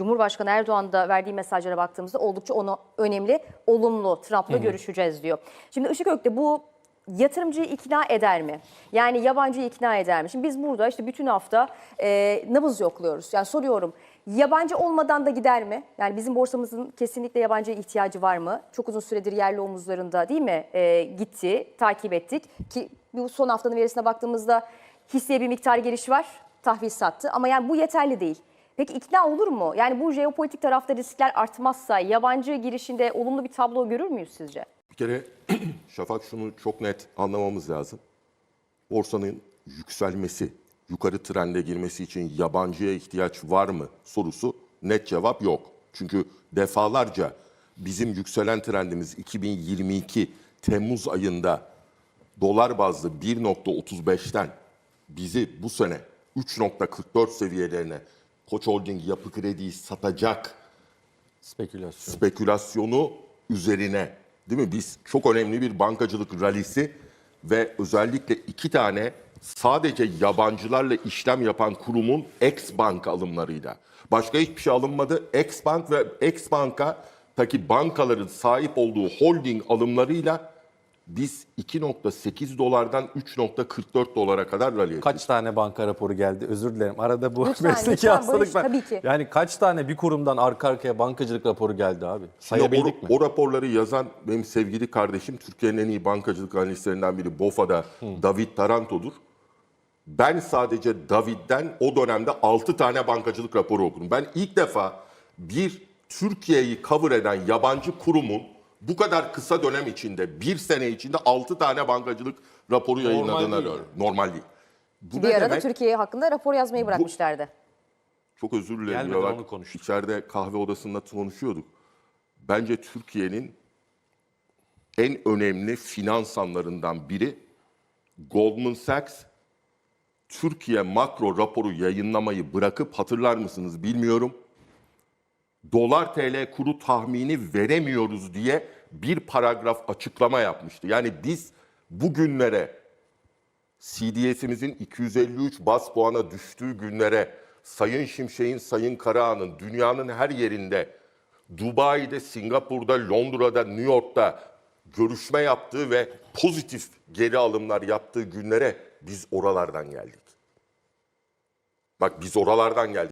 Cumhurbaşkanı Erdoğan da verdiği mesajlara baktığımızda oldukça onu önemli, olumlu. Trump'la görüşeceğiz diyor. Şimdi Işık Ökte bu yatırımcıyı ikna eder mi? Yani yabancıyı ikna eder mi? Şimdi biz burada işte bütün hafta e, nabız yokluyoruz. Yani soruyorum yabancı olmadan da gider mi? Yani bizim borsamızın kesinlikle yabancıya ihtiyacı var mı? Çok uzun süredir yerli omuzlarında değil mi? E, gitti, takip ettik ki bu son haftanın verisine baktığımızda hisseye bir miktar geliş var. Tahvil sattı ama yani bu yeterli değil. Peki ikna olur mu? Yani bu jeopolitik tarafta riskler artmazsa yabancı girişinde olumlu bir tablo görür müyüz sizce? Bir kere Şafak şunu çok net anlamamız lazım. Borsanın yükselmesi, yukarı trende girmesi için yabancıya ihtiyaç var mı sorusu net cevap yok. Çünkü defalarca bizim yükselen trendimiz 2022 Temmuz ayında dolar bazlı 1.35'ten bizi bu sene 3.44 seviyelerine Koç Holding yapı krediyi satacak Spekülasyon. spekülasyonu üzerine değil mi? Biz çok önemli bir bankacılık ralisi ve özellikle iki tane sadece yabancılarla işlem yapan kurumun ex bank alımlarıyla. Başka hiçbir şey alınmadı. Ex bank ve ex banka taki bankaların sahip olduğu holding alımlarıyla biz 2.8 dolardan 3.44 dolara kadar rally Kaç tane banka raporu geldi? Özür dilerim. Arada bu Lütfen, mesleki lütfen hastalık Barış, var. tabii ki. Yani kaç tane bir kurumdan arka arkaya bankacılık raporu geldi abi? Ya Sayabildik o, mi? o raporları yazan benim sevgili kardeşim Türkiye'nin en iyi bankacılık analistlerinden biri BOFA'da David Taranto'dur. Ben sadece David'den o dönemde 6 tane bankacılık raporu okudum. Ben ilk defa bir Türkiye'yi cover eden yabancı kurumun bu kadar kısa dönem içinde, bir sene içinde 6 tane bankacılık raporu yayınladığını değil arıyorum. Normal değil. Bu Bir arada demek? Türkiye hakkında rapor yazmayı bırakmışlardı. Çok özür dilerim. Gelmeden onu konuştuk. İçeride kahve odasında konuşuyorduk. Bence Türkiye'nin en önemli finansanlarından biri Goldman Sachs Türkiye makro raporu yayınlamayı bırakıp hatırlar mısınız bilmiyorum. Dolar TL kuru tahmini veremiyoruz diye bir paragraf açıklama yapmıştı. Yani biz bugünlere CDS'imizin 253 bas puana düştüğü günlere Sayın Şimşek'in, Sayın Karahan'ın dünyanın her yerinde Dubai'de, Singapur'da, Londra'da, New York'ta görüşme yaptığı ve pozitif geri alımlar yaptığı günlere biz oralardan geldik. Bak biz oralardan geldik.